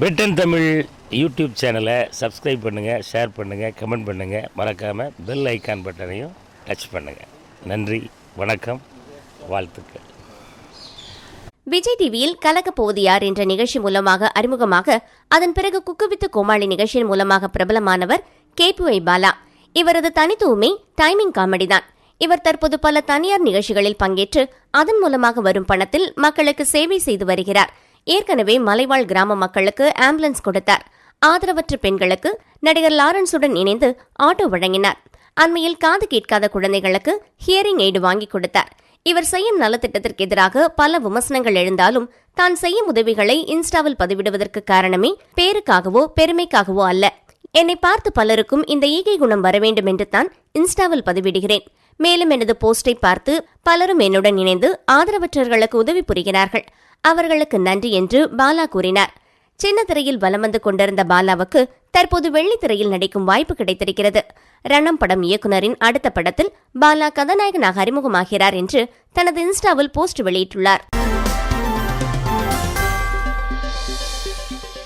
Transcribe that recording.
பெட்டன் Tamil YouTube சேனலை subscribe பண்ணுங்கள் share பண்ணுங்கள் கமெண்ட் பண்ணுங்கள் மறக்காமல் பெல் ஐக்கான் பட்டனையும் டச் பண்ணுங்கள் நன்றி வணக்கம் வாழ்த்துக்கள். விஜய் டிவியில் கலக்கப் போவது யார் என்ற நிகழ்ச்சி மூலமாக அறிமுகமாக அதன் பிறகு குக்குவித்து கோமாளி நிகழ்ச்சியின் மூலமாக பிரபலமானவர் கேபுஐ பாலா. இவரது தனித்துவமே டைமிங் காமெடி தான். இவர் தற்போது பல தனியார் நிகழ்ச்சிகளில் பங்கேற்று அதன் மூலமாக வரும் பணத்தில் மக்களுக்கு சேவை செய்து வருகிறார். ஏற்கனவே மலைவாழ் கிராம மக்களுக்கு ஆம்புலன்ஸ் கொடுத்தார். ஆதரவற்ற பெண்களுக்கு நடிகர் லாரன்ஸுடன் இணைந்து ஆட்டோ வழங்கினார். அண்மையில் காது கேட்காத குழந்தைகளுக்கு ஹியரிங் எய்டு வாங்கி கொடுத்தார். இவர் செய்யும் நலத்திட்டத்திற்கு எதிராக பல விமர்சனங்கள் எழுந்தாலும் தான் செய்யும் உதவிகளை இன்ஸ்டாவில் பதிவிடுவதற்கு காரணமே பேருக்காகவோ பெருமைக்காகவோ அல்ல. என்னை பார்த்து பலருக்கும் இந்த ஈகை குணம் வர வேண்டும் என்று தான் இன்ஸ்டாவில் பதிவிடுகிறேன். மேலும் எனது போஸ்டை பார்த்து பலரும் என்னுடன் இணைந்து ஆதரவற்றவர்களுக்கு உதவி புரிகிறார்கள். அவர்களுக்கு நன்றி என்று பாலா கூறினார். சின்ன திரையில் வலம் வந்து கொண்டிருந்த பாலாவுக்கு தற்போது வெள்ளித்திரையில் நடிக்கும் வாய்ப்பு கிடைத்திருக்கிறது. ரணம் படம் இயக்குனரின் அடுத்த படத்தில் பாலா கதாநாயகனாக அறிமுகமாகிறார் என்று தனது இன்ஸ்டாவில் போஸ்ட் வெளியிட்டுள்ளார்.